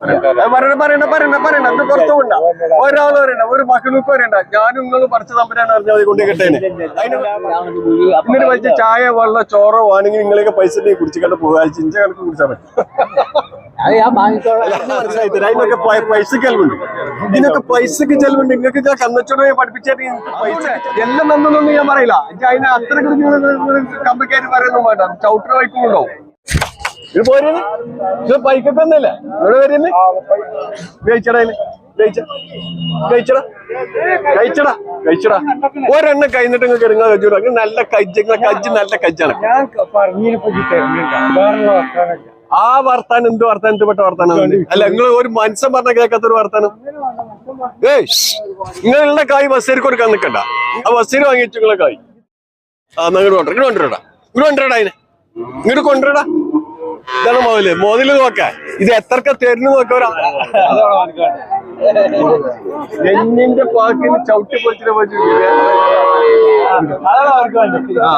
പറയണ പറയണ പറയണ പറയണ അത് പുറത്തു കൊണ്ട ഒരാൾ പറയണ്ട ഒരു മകനൂക്ക് പറയണ്ട. ഞാനും നിങ്ങൾ പറിച്ച തമ്പരാണ് പറഞ്ഞാൽ മതി കൊണ്ട് കിട്ടേനെ അതിന് ഇങ്ങനെ വെച്ച ചായ വെള്ളം ചോറോ ആണെങ്കിൽ നിങ്ങളൊക്കെ പൈസ കുടിച്ചിട്ട് പോകാൻ ചിഞ്ച കണക്ക് കുടിച്ചാൽ മതി. അതിനൊക്കെ പൈസക്ക് ചെലവുണ്ട്. ഇതിനൊക്കെ പൈസക്ക് ചെലവുണ്ട്. നിങ്ങൾക്ക് ഞാൻ കന്നച്ചോടെ പഠിപ്പിച്ചിട്ട് പൈസ എല്ലാം നന്നൊന്നും ഞാൻ പറയില്ല. അതിന് അത്ര കമ്പക്കാര് പറയുന്നു വേണ്ട. ചവിട്ടർ വൈക്കുന്നുണ്ടോ ഇത് പോരുന്ന് ഇത് പൈക്കത്തന്നല്ല ഇവിടെ വരുന്ന് ജയിച്ചടയിൽ കഴിച്ചടാ കഴിച്ചടാ കഴിച്ചടാ ഒരെണ്ണം കഴിഞ്ഞിട്ട് നിങ്ങൾക്ക് ഇറങ്ങാൻ കഴിച്ചു അങ്ങനെ നല്ല കജ്ജ് നിങ്ങളെ കജ്ജ് നല്ല കജ്ജാണ്. ആ വർത്താനം എന്ത് വർത്താനം? പെട്ട വർത്താനം? അല്ല നിങ്ങൾ ഒരു മനുഷ്യൻ പറഞ്ഞ കേൾക്കാത്തൊരു വർത്താനം. ഏയ് നിങ്ങളുടെ കായ് ബസ്സേർക്ക് കൊടുക്കാൻ നിൽക്കണ്ട ആ ബസ്സേര് വാങ്ങിച്ചു നിങ്ങളെ കായ്. ആ ഇങ്ങോട്ട് കൊണ്ടുവരാം ഇങ്ങോട്ട് കൊണ്ടുവരടാ ഇങ്ങോട്ട് കൊണ്ടുവരടാ അതിനെ. ഇങ്ങോട്ട് കൊണ്ടുവരടാ ഇതാണ് മുതൽ. മുതൽ നോക്ക. ഇത് എത്രക്ക തരുന്നു നോക്കവരാ നെഞ്ഞിന്റെ പാക്കിന് ചവിട്ടി പൊച്ചിനെ ആ.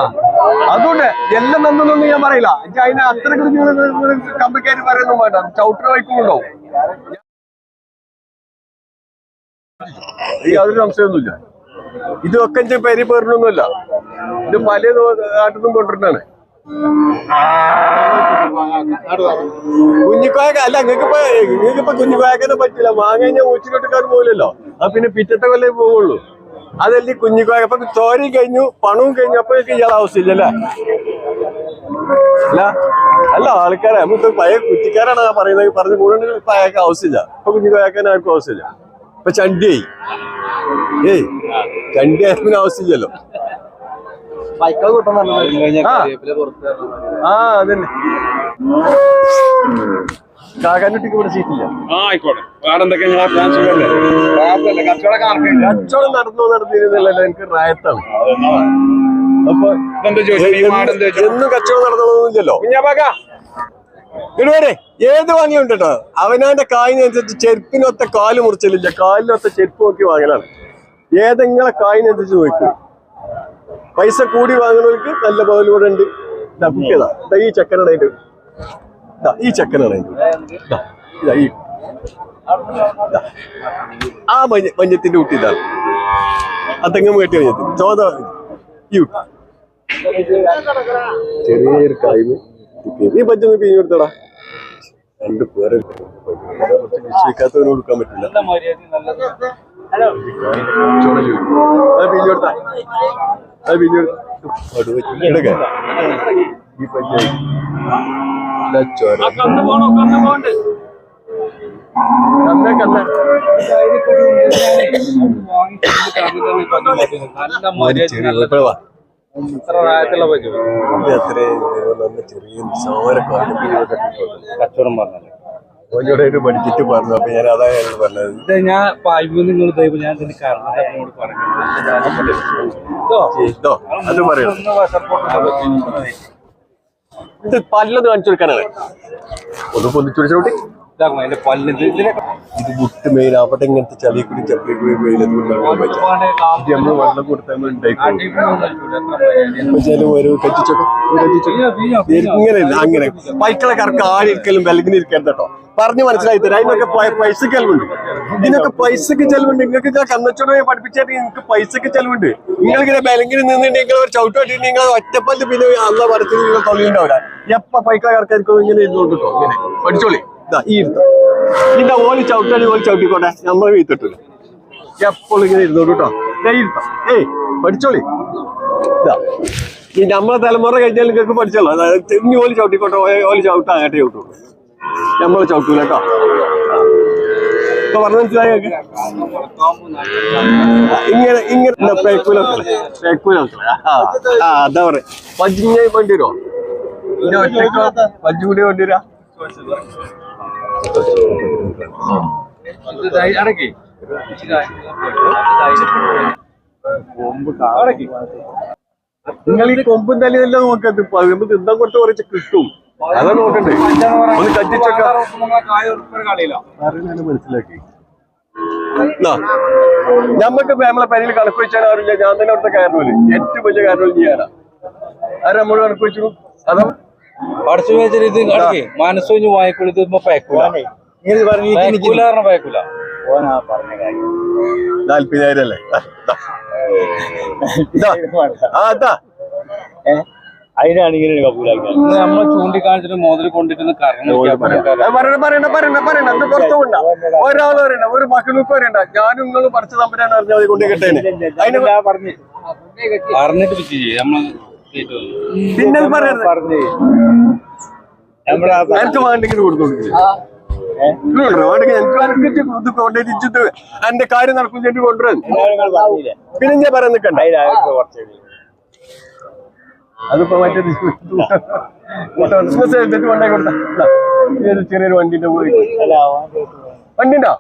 അതുകൊണ്ട് എല്ലാം നന്നൊന്നും ഞാൻ പറയില്ല. എനിക്ക് അതിന് അത്ര കമ്പക്കാര് പറയുന്നു വേണ്ട ചവിട്ടർ വൈക്കുന്നുണ്ടോ യാതൊരു സംശയമൊന്നുമില്ല. ഇതൊക്കെ എന്റെ പേറിനൊന്നുമില്ല. ഇത് പല നാട്ടിൽ നിന്നും കൊണ്ടിരുന്നാണ് കുഞ്ഞിക്കോയക്ക അല്ല നിങ്ങൾക്ക് ഇപ്പൊ നിങ്ങൾക്ക് ഇപ്പൊ കുഞ്ഞിക്കോയക്കനെ പറ്റില്ല. മാങ്ങ കഴിഞ്ഞാൽ ഊച്ചിലോട്ടുകാർ പോലല്ലോ അത് പിന്നെ പിറ്റത്തെ കൊല്ലേ പോവുള്ളൂ. അതല്ലേ കുഞ്ഞിക്കോയ അപ്പൊ ചോരയും കഴിഞ്ഞു പണവും കഴിഞ്ഞു അപ്പോഴേക്ക് ഇയാൾ ആവശ്യമില്ലല്ലേ അല്ല? അല്ല ആൾക്കാരെ നമുക്ക് പഴയ കുറ്റിക്കാരാണ് പറയുന്നത്? പറഞ്ഞു കൂടുതൽ ഇപ്പൊ അയാൾക്ക് ആവശ്യമില്ല ഇപ്പൊ കുഞ്ഞിക്കോയാക്കാൻ ആർക്കും ആവശ്യമില്ല ഇപ്പൊ ചണ്ടിയായി. ഏയ് ചണ്ടി ആയതിന് ആവശ്യമില്ലല്ലോ ആ. ആ അതന്നെ. കാക്കാനുട്ടിക്ക് ഇവിടെ സീറ്റില്ല ആ ആയിക്കോട്ടെ. വേറെ എന്തൊക്കെ കച്ചവടം നടന്നു കച്ചവടം എനിക്ക് റായത്താണ് അപ്പൊ ഇതെന്താ ചോദിച്ചത് ഈ മാട് എന്താ എന്നും കച്ചവടം കുഞ്ഞാപ്പാക്ക ഇടുവരെ ഏത് വാങ്ങി കേട്ടോ അവനാന്റെ കായിനനുസരിച്ച് ചെരുപ്പിനൊത്ത കാൽ മുറിച്ചില്ല കാലിനൊത്ത ചെരുപ്പ് നോക്കി വാങ്ങലാണ്. ഏതെങ്കിലും കായിനനുസരിച്ച് നോക്കും. പൈസ കൂടി വാങ്ങുന്നവർക്ക് നല്ല മുതൽ ഇവിടെ ഉണ്ട്. ഇതാ ഈ ചെക്കനാണ് അതിന്റെ ഈ ചെക്കനാണ് അതിന്റെ ഇതാ, ഈ. ആ മഞ്ഞ മഞ്ഞത്തിന്റെ കുട്ടി ഇതാണ് ആ തെങ്ങ് മഞ്ഞത്തിന് ചോദ. ചെറിയൊരു കായ്മ ഈ പച്ചൊന്ന് പിഞ്ഞു കൊടുത്തടാ. രണ്ട് പേരെ വിശ്വസിക്കാത്തവന് കൊടുക്കാൻ പറ്റില്ല. അത് അത് എടുക്ക ഈ പഞ്ചായ ചോര കന്ന കന്ന ചെറിയ പ്രായത്തിലുള്ള നിസ്സാരക്കാട് കച്ചവടം പറഞ്ഞത് ഓനോട് പഠിച്ചിട്ട് പറഞ്ഞു അപ്പൊ ഞാൻ അതായത് പറഞ്ഞത്. ഇത് ഞാൻ പായ്പ നിങ്ങൾ ദൈവം ഞാൻ ഇതിന് കാരണം പറഞ്ഞു. ഇതോ? ഇത്? പല്ലത് കാണിച്ചു കൊടുക്കാനാണ്. ഒന്ന് പൊന്നിച്ചു ചോട്ടി ഇതാക്കണം അതിന്റെ പല്ലിന്റെ ഇതിനെ ഇത് മുട്ട് മെയിൻ അവിടെ ഇങ്ങനത്തെ ചളി കൂടി ചപ്പി കൂടി പറ്റും. ഇത് നമ്മൾ വെള്ളം കൊടുത്താൽ ഉണ്ടായിക്കോളും. ഒരു കറ്റിച്ചൊക്കെ ഇങ്ങനെ അങ്ങനെ. പൈക്കളെ കറക്ക് ആരിക്കലും വെലകിന് ഇരിക്കരുത് കേട്ടോ. പറഞ്ഞു മനസ്സിലായി തരാം. അതിനൊക്കെ പൈസക്ക് ചെലവുണ്ട്. ഇതിനൊക്കെ പൈസക്ക് ചെലവുണ്ട്. നിങ്ങൾക്ക് കന്നച്ചോടെ പഠിപ്പിച്ചിട്ട് നിങ്ങൾക്ക് പൈസക്ക് ചെലവുണ്ട്. നിങ്ങൾ ഇങ്ങനെ വിലങ്ങിന് നിന്നിട്ടുണ്ടെങ്കിൽ ഒരു ചവിട്ടോട്ടി നിങ്ങൾ ഒറ്റപ്പല്ല് പിന്നെ അന്ന പടത്തിൽ നിങ്ങൾ തൊഴിലുണ്ടാവില്ല എപ്പ പൈക്കളെ കറക്കായിരിക്കും ഇങ്ങനെ ഇരുന്നോട്ടോ ഇങ്ങനെ. പഠിച്ചോളി. ഈ ഇരുത്തം ഓലി ചവിട്ടാടി ഓൽ ചവിട്ടിക്കോട്ടെ. നമ്മൾ വീത്തിട്ടില്ല എപ്പോഴും ഇങ്ങനെ ഇരുന്നോട്ട് കേട്ടോ. ഇരുത്തം ഏയ് പഠിച്ചോളി. ഇതാ ഈ നമ്മളെ തലമുറ കഴിഞ്ഞാൽ നിങ്ങൾക്ക് പഠിച്ചല്ലോ തെന്നി ഓലി ചവിട്ടിക്കോട്ടെ ഓലി ചവിട്ടാ അങ്ങോട്ടേ ചവിട്ടുള്ളൂ നമ്മളെ ചവിട്ടൂല കേട്ടോ. ഇപ്പൊ പറഞ്ഞു മനസ്സിലായോ? ഇങ്ങനെ ഇങ്ങനെ പേക്കൂല പേക്കൂല ആ അതാ പറയാ. പജിഞ്ഞ വേണ്ടി വരുമോ ഇന്റെ ഒറ്റക്കോ കൂടി വേണ്ടി വരാ? നിങ്ങൾ ഈ കൊമ്പും തലയെല്ലാം നോക്കത്ത് നമുക്ക് തിന്നാൻ കൊടുത്ത് കുറച്ച് കിട്ടും. അതാ നോക്കണ്ടേ? മനസ്സിലാക്കി. നമ്മക്ക് നമ്മളെ പനിയിൽ കണക്ക് വെച്ചാൽ അറിയില്ല ഞാൻ തന്നെ അവിടുത്തെ കാരണമില്ല ഏറ്റവും വലിയ കാരണം ചെയ്യാനാ ആരാ? നമ്മൾ കണക്ക് വെച്ചു അതാ പഠിച്ചു വെച്ചാൽ ഇത് അടക്കി. മനസ്സൊഞ്ഞ് വായിക്കുള്ളൂ ഇത് പേക്കൂല ഇങ്ങനെ പറഞ്ഞു? അതിനാണ് ഇങ്ങനെ ചൂണ്ടിക്കാണിച്ചിട്ട് മുതൽ കൊണ്ടിട്ട് ഒരാൾ പറയണ്ട. ഒരു മക്കൾക്ക് പറയണ്ട ഞാനും നിങ്ങൾ പറിച്ച തമ്പരാണ് അറിഞ്ഞാൽ മതി കൊണ്ടേ പറഞ്ഞു. അറിഞ്ഞിട്ട് പിച്ച് ചെയ്യും. നമ്മൾ പിന്നെ പറയരുത്. എനിക്ക് വേണ്ടെങ്കിൽ എന്റെ കാര്യം നടക്കും കൊണ്ടുവരാൻ പിന്നെ ഞാൻ പറയാൻ നിൽക്കണ്ട അതിപ്പോ മറ്റേ കൊണ്ടേ കൊടുത്ത. ചെറിയൊരു വണ്ടിന്റെ പോയി. വണ്ടിണ്ടോ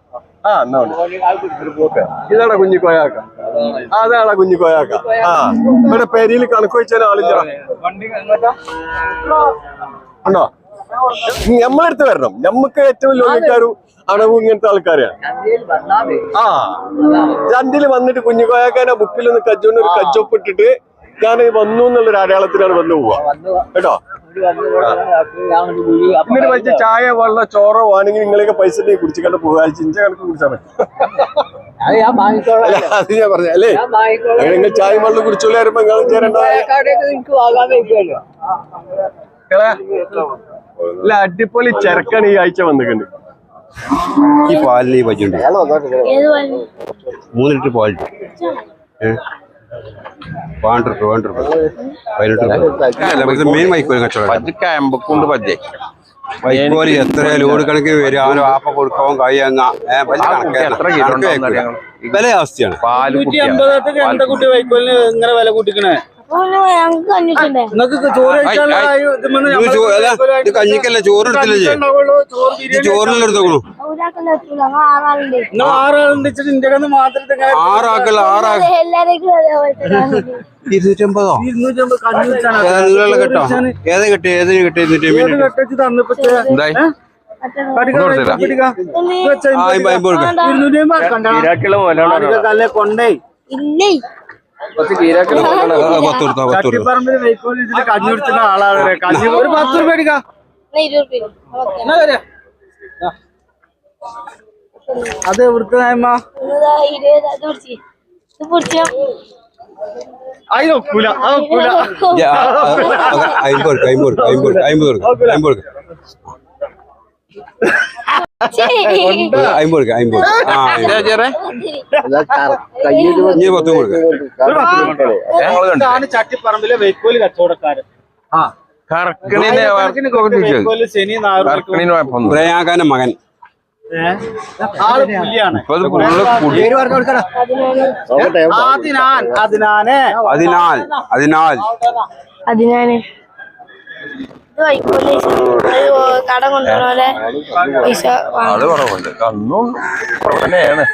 ആ എന്നാ ഉണ്ട്. ഇതാടാ കുഞ്ഞി കോയാക്ക? അതാടാ കുഞ്ഞി കോയാക്ക? ആ ഇവിടെ പെരിയിൽ കണക്ക് വെച്ചാൽ എങ്ങോട്ടാ ഉണ്ടോ? നമ്മളെടുത്ത് വരണം. നമുക്ക് ഏറ്റവും ലോകിക്കാരും അണവും ഇങ്ങനത്തെ ആൾക്കാരെയാണ്. ആ ചന്തിൽ വന്നിട്ട് കുഞ്ഞു കോയാക്കാനെ ബുക്കിൽ നിന്ന് കജ്ജോണ്ട് ഒരു കജ്ജൊപ്പ് ഇട്ടിട്ട് ഞാൻ വന്നു എന്നുള്ളൊരു അടയാളത്തിലാണ് വന്നു പോവാ. കേട്ടോ? എന്നിട്ട് പൈസ ചായ വെള്ളം ചോറോ ആണെങ്കിൽ നിങ്ങളെയൊക്കെ പൈസ കുടിച്ചു കണ്ട് പോകാൻ ചിഞ്ച കണക്ക് കുടിച്ചാൽ മതി. അത് ഞാൻ പറഞ്ഞ. അല്ല? നിങ്ങൾ ചായ വെള്ളം കുടിച്ചോളൂ വരുമ്പോ നിങ്ങൾ ചേരണ്ട അടിപൊളി ചെറുക്കാണ് ഈ ആഴ്ച വന്നിട്ടുണ്ട്. ഈ പാലിൽ ഈ പറ്റുണ്ട് മൂന്ന് ലിറ്റർ പാലിട്ട് പന്ത്രണ്ട് രൂപ പന്ത്രണ്ട് രൂപ. പതിനെട്ട് രൂപ. മെയിൻ വൈക്കോലും കച്ചവടം. പജ്ജക്ക് അമ്പക്കുണ്ട് പജ്ജെ വൈക്കോൽ എത്ര ലോഡ് കണക്കിന് വരും അവന് ആപ്പ കൊടുക്കാവും വലിയ കണക്കാണ്. വില അവസ്ഥയാണ് പാൽ എന്താ കുട്ടി വൈക്കോലിന് ഇങ്ങനെ വില കൂട്ടിക്കണേ? ഞങ്ങൾക്ക് ചോറ് കഴിക്കാനുള്ള കഞ്ഞിക്കല്ല ചോറ് എടുത്തില്ലേ ചോറിനെല്ലാം എടുത്തോളൂ ആറാക്കല്ല. ഇരുന്നൂറ്റമ്പതോ. ഏതാ നിങ്ങളുള്ള കേട്ടോ? ഏതാ കിട്ടി ഏതിന് കിട്ടി ഇരുന്നൂറ്റി കൊണ്ടേ. ഇല്ലേ? ആളാണ്. ഒരു പത്ത് രൂപ അടിക്കാം. അത് എവിടുത്തെ നയമ്മ അതിന് ഒക്കൂല അത് ഒക്കൂല. ആ, ആ, ആ, അമ്പത് കൊടുക്കാം അമ്പത് കൊടുക്കാം അമ്പത് കൊടുക്കാം. അമ്പത് കൊടുക്കാം അമ്പത് ആ ഇനി പത്തും കൊടുക്കാം. ചട്ടിപ്പറമ്പിലെ വൈക്കോൽ കച്ചവടക്കാരൻ. പ്രയാകാന്റെ മകൻ. അതിനാൽ അതിനാൽ അതിനാൽ വൈക്കോൽ കട പോലെ പൈസ വാങ്ങും. ആൾ കുറവുണ്ട് കന്നും കുറവനെയാണ്